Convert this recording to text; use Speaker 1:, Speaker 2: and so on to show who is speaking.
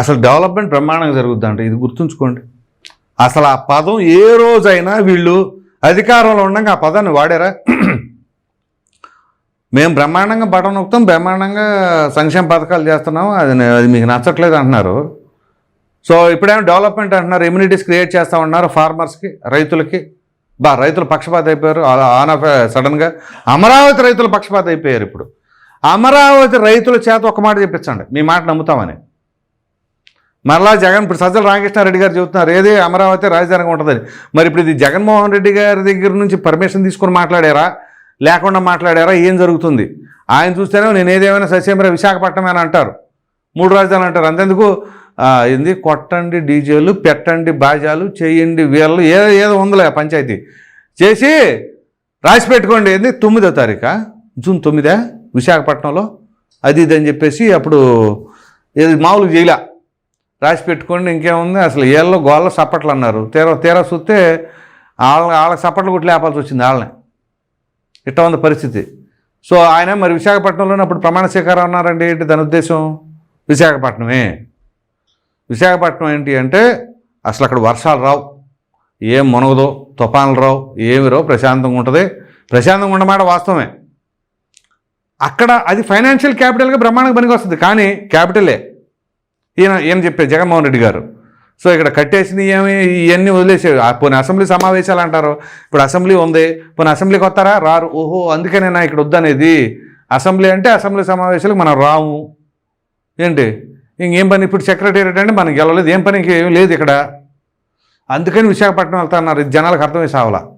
Speaker 1: అసలు డెవలప్మెంట్ బ్రహ్మాండంగా జరుగుద్దంట ఇది గుర్తుంచుకోండి. అసలు ఆ పదం ఏ రోజైనా వీళ్ళు అధికారంలో ఉండగా ఆ పదాన్ని వాడారా? మేము బ్రహ్మాండంగా బటన్ నొక్కుతాం బ్రహ్మాండంగా సంక్షేమ పథకాలు చేస్తున్నాం అది అది మీకు నచ్చట్లేదు అంటున్నారు. సో ఇప్పుడేమో డెవలప్మెంట్ అంటున్నారు ఇమ్యూనిటీస్ క్రియేట్ చేస్తూ ఉన్నారు ఫార్మర్స్కి రైతులకి. బా రైతులు పక్షపాత అయిపోయారు. ఆన్ ఆఫ్ సడన్గా అమరావతి రైతులు పక్షపాత అయిపోయారు ఇప్పుడు. అమరావతి రైతుల చేత ఒక మాట చెప్పించండి. మీ మాట నమ్ముతామని. మరలా జగన్ ఇప్పుడు సజ్జల రామకృష్ణారెడ్డి గారు చెబుతున్నారు ఏది అమరావతి రాజధానిగా ఉంటుందని. మరి ఇప్పుడు ఇది జగన్మోహన్ రెడ్డి గారి దగ్గర నుంచి పర్మిషన్ తీసుకొని మాట్లాడారా? లేకుండా మాట్లాడారా? ఏం జరుగుతుంది? ఆయన చూస్తేనే నేను ఏదేమైనా సస్యమరా విశాఖపట్నం అని అంటారు. మూడు రాజధానులు అంటారు. అంతెందుకు? ఆ, ఏంది? కొట్టండి డీజేలు పెట్టండి బాజాలు చేయండి వీళ్ళు ఏదో ఏదో ఉందిలే పంచాయతీ. చేసి రాసి పెట్టుకోండి ఏంది? తొమ్మిదో తారీఖా? జూన్ తొమ్మిదా? విశాఖపట్నంలో? అది ఇది అని చెప్పేసి అప్పుడు ఏది మామూలుగా చేయలే. రాసి పెట్టుకోండి ఇంకేముంది? అసలు ఏళ్ళలో గోళ్ళ సప్పట్లు అన్నారు. తీరా తీరా చూస్తే వాళ్ళ వాళ్ళకి సప్పట్లు కొట్టి లేపాల్సి వచ్చింది వాళ్ళని ఇట్ట ఉంది పరిస్థితి. సో ఆయన మరి విశాఖపట్నంలోనే అప్పుడు ప్రమాణ స్వీకారం అన్నారండి. ఏంటి దాని ఉద్దేశం? విశాఖపట్నమే. విశాఖపట్నం ఏంటి అంటే అసలు అక్కడ వర్షాలు రావు. ఏం మునగదో తుఫాన్లు రావు. ఏమి రావు. ప్రశాంతంగా ఉంటుంది. ప్రశాంతంగా ఉండమాట వాస్తవమే. అక్కడ అది ఫైనాన్షియల్ క్యాపిటల్గా బ్రహ్మాండంగా పనికి వస్తుంది. కానీ క్యాపిటలే. ఈయన ఏం చెప్పే జగన్మోహన్ రెడ్డి గారు. సో ఇక్కడ కట్టేసిన ఏమి? ఇవన్నీ వదిలేసేవి. ఆ పోనీ అసెంబ్లీ సమావేశాలు అంటారు. ఇప్పుడు అసెంబ్లీ ఉంది. పోనీ అసెంబ్లీకి వస్తారా? రారు. ఓహో అందుకనే నా ఇక్కడ వద్దనేది. అసెంబ్లీ అంటే అసెంబ్లీ సమావేశాలకు మనం రాము. ఏంటి? ఇంకేం పని? ఇప్పుడు సెక్రటేరియట్ అంటే మనకి గెలవలేదు ఏం పని ఇంకేం లేదు ఇక్కడ. అందుకని విశాఖపట్నం వెళ్తా అన్నారు. జనాలకు అర్థమే సావలా?